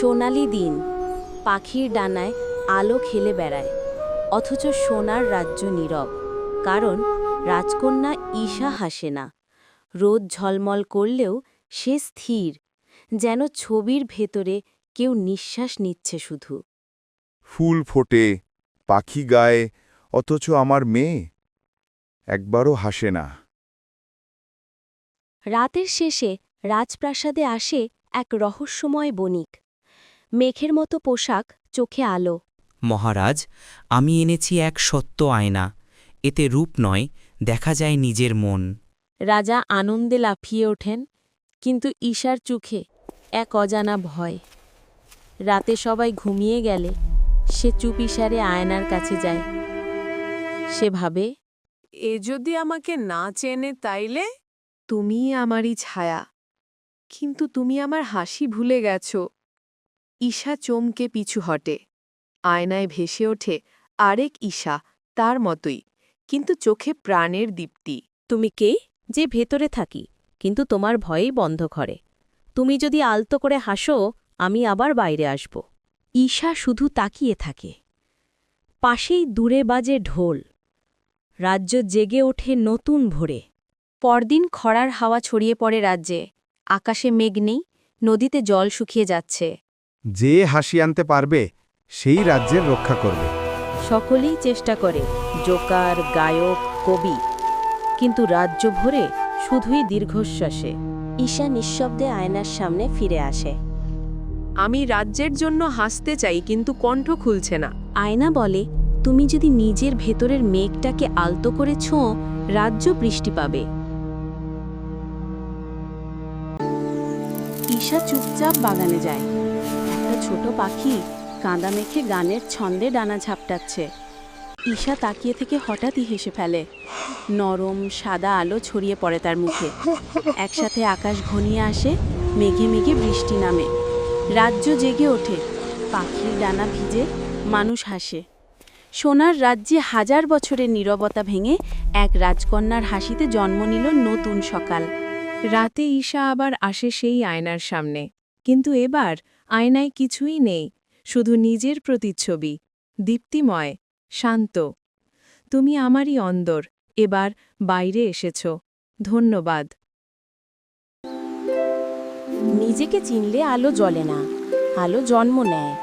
সোনালি দিন। পাখির ডানায় আলো খেলে বেড়ায়। অথচ সোনার রাজ্য নীরব। কারণ রাজকন্যা ঈশা হাসে না। রোদ ঝলমল করলেও সে স্থির। যেন ছবির ভেতরে কেউ নিঃশ্বাস নিচ্ছে শুধু। ফুল ফোটে পাখি গায়ে অথচ আমার মেয়ে একবারও হাসে না। রাতের শেষে রাজপ্রাসাদে আসে এক রহস্যময় বণিক। মেঘের মতো পোশাক চোখে আলো। মহারাজ আমি এনেছি এক সত্য আয়না। এতে রূপ নয় দেখা যায় নিজের মন। রাজা আনন্দে লাফিয়ে ওঠেন কিন্তু ঈশার চোখে এক অজানা ভয়। রাতে সবাই ঘুমিয়ে গেলে সে চুপ ইশারে আয়নার কাছে যায়। সে ভাবে এ যদি আমাকে না চেনে তাইলে? তুমি আমারই ছায়া। কিন্তু তুমি আমার হাসি ভুলে গেছ। ঈশা চমকে পিছু হটে। আয়নায় ভেসে ওঠে আরেক ঈশা, তার মতোই, কিন্তু চোখে প্রাণের দীপ্তি। তুমি কে? যে ভেতরে থাকি, কিন্তু তোমার ভয়েই বন্ধ করে তুমি যদি আলতো করে হাসো, আমি আবার বাইরে আসব। ঈশা শুধু তাকিয়ে থাকে। পাশেই দূরে বাজে ঢোল। রাজ্য জেগে ওঠে নতুন ভোরে। পরদিন খরার হাওয়া ছড়িয়ে পড়ে রাজ্যে। আকাশে মেঘ নেই, নদীতে জল শুকিয়ে যাচ্ছে। যে হাসি আনতে পারবে সেই রাজ্যের রক্ষা করবে। সকলেই চেষ্টা করে জোকার গায়ক কবি। কিন্তু রাজ্য ভরে শুধুই দীর্ঘশ্বাসে ঈশা নিঃশব্দে আয়নার সামনে ফিরে আসে। আমি রাজ্যের জন্য হাসতে চাই কিন্তু কণ্ঠ খুলছে না। আয়না বলে তুমি যদি নিজের ভেতরের মেঘটাকে আলতো করে ছোঁও রাজ্য বৃষ্টি পাবে। ঈশা চুপচাপ বাগানে যায়। একটা ছোট পাখি কাঁদা মেখে গানের ছন্দে ডানা ঝাপটাচ্ছে। ঈশা তাকিয়ে থেকে হঠাৎই হেসে ফেলে। নরম, সাদা আলো ছড়িয়ে পড়ে তার মুখে। একসাথে আকাশ ঘনিয়ে আসে, মেঘে মেঘে বৃষ্টি নামে। রাজ্য জেগে ওঠে, পাখির ডানা ভিজে মানুষ হাসে। সোনার রাজ্যে হাজার বছরের নীরবতা ভেঙে এক রাজকন্যার হাসিতে জন্ম নিল নতুন সকাল। রাতে ঈশা আবার আসে সেই আয়নার সামনে। কিন্তু এবার আয়নায় কিছুই নেই, শুধু নিজের প্রতিচ্ছবি। দীপ্তিময়, শান্ত। তুমি আমারই অন্দর, এবার বাইরে এসেছ। ধন্যবাদ। নিজেকে চিনলে আলো জ্বলে না, আলো জন্ম নেয়।